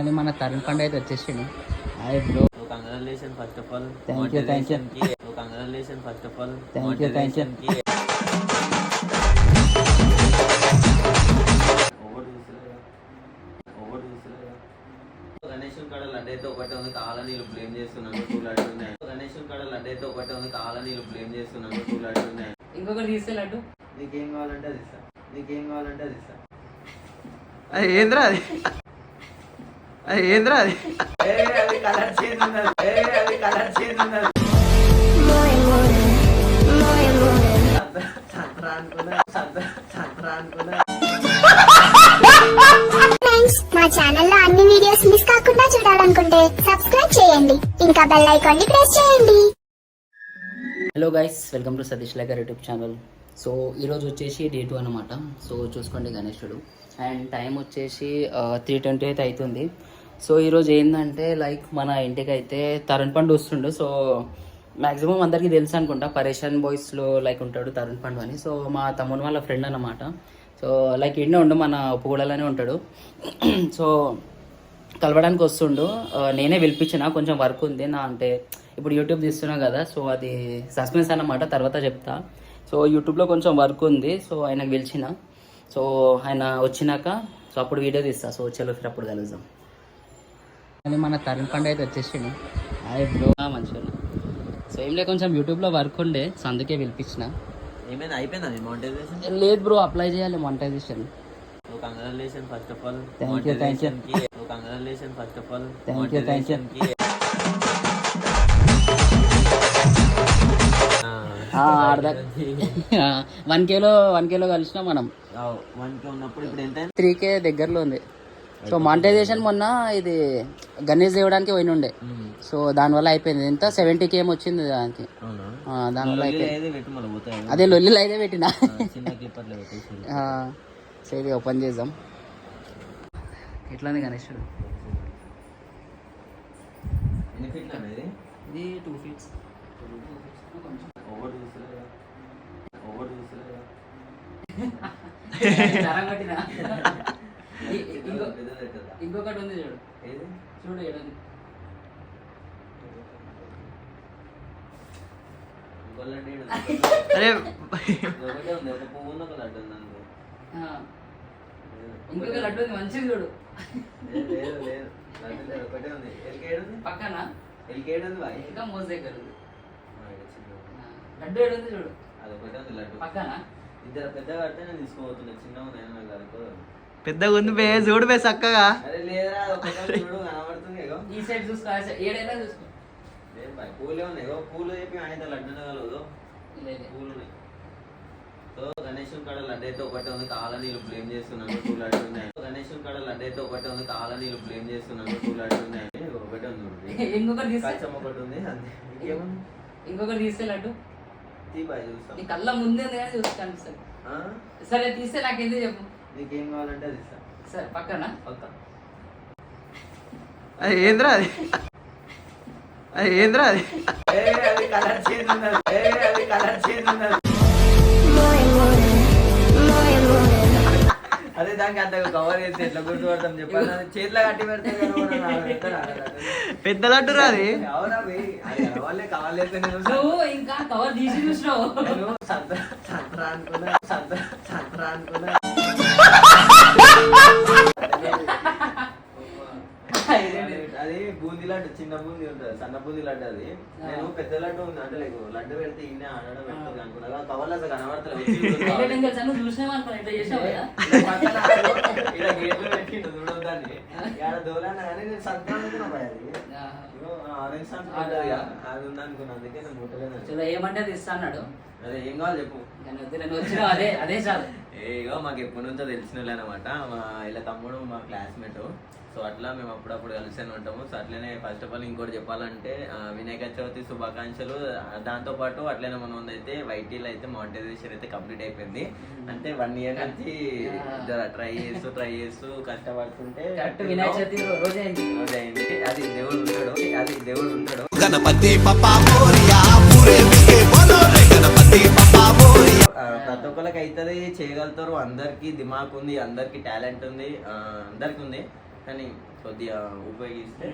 కానీ మన తరుణ్ పండు అయితే వచ్చేసిండు hi bro. So congratulations first of all. Thank you, thank you. Motivation ki. Over చూస్తలేదా? Over చూస్తలేదా? గణేశం కాడ ఒకటే ఉంది కావాలని వీళ్ళు బ్లేమ్ చేస్తున్నాను టూ లడ్డు ఉన్నాయి గణేశం కాడ ఒకటే ఉంది కావాలని వీళ్ళు బ్లేమ్ చేస్తున్నాను టూ లడ్డు ఉన్నాయి ఇంకొకటి నీకేం కావాలంటే అది ఇస్తా నీకేం కావాలంటే అది ఇస్తా అది ఏంద్రా అది అది ఏంద్రా అది? మా ఛానల్లో అన్ని వీడియోస్ మిస్ కాకుండా చూడాలనుకుంటే సబ్స్క్రైబ్ చేయండి. ఇంకా బెల్ ఐకాన్ని ప్రెస్ చేయండి hello guys welcome to Satish Laker YouTube channel so ఈరోజు వచ్చేసి డే టూ అనమాట సో చూసుకోండి గణేశుడు అండ్ టైం వచ్చేసి త్రీ ట్వంటీ అయితే అవుతుంది. సో ఈరోజు ఏంటంటే లైక్ మన ఇంటికి అయితే తరుణ్ పండు వస్తుండు. సో మ్యాక్సిమం అందరికీ తెలుసు అనుకుంటా పరేషాన్ బాయ్స్లో లైక్ ఉంటాడు తరుణ్ పండు అని. సో మా తమ్ముని వాళ్ళ ఫ్రెండ్ అన్నమాట. సో లైక్ ఇండే ఉండు మన పూడలోనే ఉంటాడు. సో కలవడానికి వస్తుండు. నేనే పిలిపించిన కొంచెం వర్క్ ఉంది నా అంటే ఇప్పుడు యూట్యూబ్ తీస్తున్నా కదా సో అది సస్పెన్స్ అన్నమాట తర్వాత చెప్తా. సో యూట్యూబ్లో కొంచెం వర్క్ ఉంది సో ఆయనకు పిలిచిన. సో ఆయన వచ్చినాక సో అప్పుడు వీడియో తీస్తా. సో చలో ఫిర్ అప్పుడు కలుద్దాం. అది మన తరుణ్ పండు అయితే వచ్చేసిండు. Hi bro. మంచిగా సో ఏం లే కొంచెం యూట్యూబ్లో వర్క్ ఉండే సో అందుకే పిలిపించిన. ఏమైనా అయిపోయిందా మోనిటైజేషన్ లేదు బ్రో అప్లై చేయాలి monetization so congratulation first of all Thank you, thank you. కి so congratulation first of all Thank you, thank you. కి వన్ కేలో వన్ కేలో కలిసినా మనం. వన్ కే ఉన్నప్పుడు ఇప్పుడు ఎంత త్రీ కే దగ్గరలో ఉంది. సో మానిటైజేషన్ మొన్న ఇది గణేష్ దేవడానికి పోయిన ఉండే సో దానివల్ల అయిపోయింది. ఎంత సెవెంటీ కేమ్ వచ్చింది దానికి. దానివల్ల అయిపోయింది. అదే లొల్లిలో అయితే పెట్టిన. సో ఇది ఓపెన్ చేద్దాం. ఎట్లా ఉంది గణేశుడు ఎన్ని ఫీట్లు అనేది ఇది? టూ ఫీట్స్ ఓవర్ చూస్తలేదా ఓవర్ చూస్తలేదా పెద్ద పెట్టదా ఇంకొకటి ఉంది చూడు. ఏది? చూడు ఏడుంది. ఇంకో లడ్డు ఏడు అరే. ఒకటే ఉంది ఒక పువ్వు ఉంది ఒక లడ్డు ఉంది అందులో. ఇంకొక లడ్డు ఉంది మంచిది చూడు. లేదు లేదు లేదు. లడ్డు లేదు ఒకటే ఉంది. ఎల్కేడు ఉంది పక్కన? ఎల్కేడు ఉంది బాయ్? ఇంకా దగ్గర ఉంది ఉంది. లడ్డు ఏడుంది చూడు. అది ఒకటే ఉంది లడ్డు. పక్కన? ఇద్దరు పెద్దగా కడితే నేను తీసుకోబోతున్నా చిన్నగా నేను నాకు పెద్దగా ఉంది బే చూడు బే చక్కగా. సో గణేశం కాడ లడ్డు అయితే ఒకటే ఉంది కావాలని వీళ్ళు బ్లేమ్ చేస్తున్నాను టూ లడ్డు ఉన్నాయి. గణేశం కాడ లడ్డు అయితే ఒకటే ఉంది కావాలని వీళ్ళు బ్లేమ్ చేస్తున్నాను టూ లడ్డు ఉన్నాయి. ఒకటే ఉంది. ఇంకొకటి ఒకటి ఉంది ఇంకొకటి తీస్తే లడ్డు? తీ బాయ్ చూస్తాం. నీ కళ్ళ ముందే ఉంది కానీ చూస్తే కనిపిస్తుంది ఆ? సరే తీస్తే నాకు ఎందుకు చెప్పు. నీకేం కావాలంటే అది ఇస్తా. సరే పక్కన. పక్క. అది ఏంద్రా అది? అది ఏంద్రా అది? ఏ అది కలర్ చేంజ్ ఉన్నది. ఏ అది కలర్ చేంజ్ ఉన్నది. అదే దానికి అంత కవర్ చేసి ఎట్లా గుర్తుపడతాం చెప్పాలి అది చేతిలో కట్టి పెడితే పెద్ద లడ్డు రా అది. అవునా వాళ్ళే కావాలైతే ఇంకా కవర్ తీసి చూసినావు. సంతరా అనుకున్నా సంత సంతరా అనుకున్నా. అది బూందీ లడ్డు చిన్న బూందీ ఉంటుంది సన్న బూందీ లడ్డు అది. నేను పెద్ద లడ్డు ఉంది అంటే లేకు లడ్డు పెడితే ఇన్నే ఆడడం పెడుతుంది అనుకున్నా కవర్లో అసలు కనబడతలేదు గేట్లు పెట్టిండు చూడొద్దాన్ని ఇక్కడ కానీ నేను అనుకున్నా ఆరెంజ్ సంత అది ఉంది అనుకున్నా అందుకే నేను ముట్టలేదు ఏమంటే అది ఇస్తా అన్నాడు. అదే ఏం కావాలి చెప్పు. అదే అదే ఏగో మాకు ఎప్పటి నుంచో తెలిసిన వాళ్ళు అనమాట మా ఇలా తమ్ముడు మా క్లాస్మేట్. సో అట్లా మేము అప్పుడప్పుడు కలిసి ఉంటాము. సో అట్లనే ఫస్ట్ ఆఫ్ ఆల్ ఇంకోటి చెప్పాలంటే వినాయక చవితి శుభాకాంక్షలు. దాంతోపాటు అట్లనే మనం అయితే వైటీలో అయితే మానిటైజేషన్ అయితే కంప్లీట్ అయిపోయింది. అంటే వన్ ఇయర్ నుంచి ట్రై చేస్తూ ట్రై చేస్తూ కష్టపడుతుంటే వినాయక చవితి రోజు అయింది. రోజు అయింది. అది దేవుడు ఉంటాడు అది దేవుడు ఉంటాడు గణపతి అవుతుంది చేయగలుగుతారు అందరికి దిమాగ్ ఉంది అందరికి టాలెంట్ ఉంది అందరికి ఉంది. కానీ కొద్దిగా ఉపయోగిస్తే.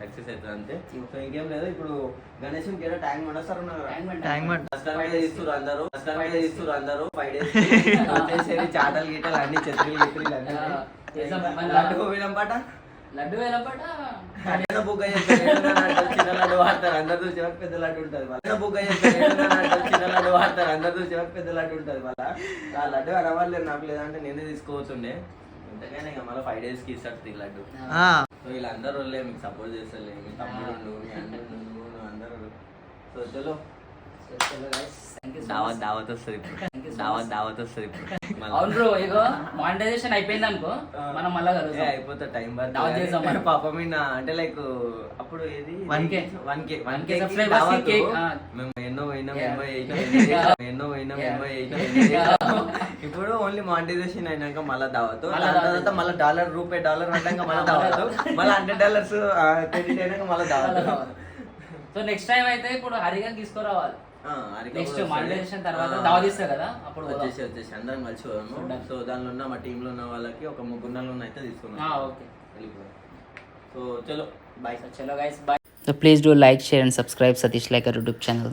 సక్సెస్ అవుతుంది అంతే. సో ఇంకేం లేదు ఇప్పుడు గణేష్ ఏదో ట్యాంక్ మండస్తారు. Tank bund. దసరా మీద ఇస్తారు అందరూ మీద ఇస్తారు అందరూ ఫైవ్ డేస్ చాటలు గీటలు అన్ని చెత్రీలు గిత్రీలు అన్ని పాట. లడ్డు వేల పాట. చిన్న లడ్డు వాడతారు. అందరు చూసి పెద్ద లడ్డు ఉంటుంది వాళ్ళ అంటారు, చిన్న లడ్డు వాడతారు. అందరు చూసి పెద్ద లడ్డు ఉంటుంది వాళ్ళ ఆ లడ్డు అనవాలేదు నాకు లేదంటే నేనే తీసుకోవచ్చుండే. ఎంతకైనా ఇక మళ్ళీ ఫైవ్ డేస్కి ఇస్తాడు ఈ లడ్డు. సో వీళ్ళందరూ వాళ్ళే మీకు సపోర్ట్ చేస్తారు. మీ తమ్ముడు మీ నువ్వు అందరూ సో చలో. దావత్. దావత్ వస్తుంది ఇప్పుడు. దావత్ much. దావత్ వస్తుంది ఇప్పుడు మళ్ళా. అవును బ్రో ఇగో మానిటైజేషన్ అయిపోయింది అనుకో మనం మళ్ళా ఏ, కలుద్దాం అయిపోతే టైం దావత్ చేద్దాం మనం. పాపం ఈయన అంటే లైక్ అప్పుడు ఏది 1K. One K one 1K K subscribers కి. మేము ఎన్నో పోయినాం. ఎన్నో పోయినాం. ఇప్పుడు ఓన్లీ మానిటైజేషన్ అయినాక మళ్ళీ దావత్. తర్వాత మళ్ళీ డాలర్ రూపాయి డాలర్ అంటాక మళ్ళీ దావత్ మళ్ళీ హండ్రెడ్ డాలర్స్ క్రెడిట్ అయినాక మళ్ళీ దావత్ సో నెక్స్ట్ టైం అయితే ఇప్పుడు హరిగా తీసుకురావాలి నెక్స్ట్. మానిటైజేషన్ తర్వాత ఇస్తారు కదా అప్పుడు. వచ్చేసి వచ్చేసి అందరం కలిసి పోదాము. సో దానిలో ఉన్న మా టీంలో ఉన్న వాళ్ళకి ఒక ముగ్గురు నలుగురు అయితే ఆ, తీసుకున్నాం ఓకే సో చలో bye chalo guys, bye. So please do like, share and subscribe Satish Like YouTube channel.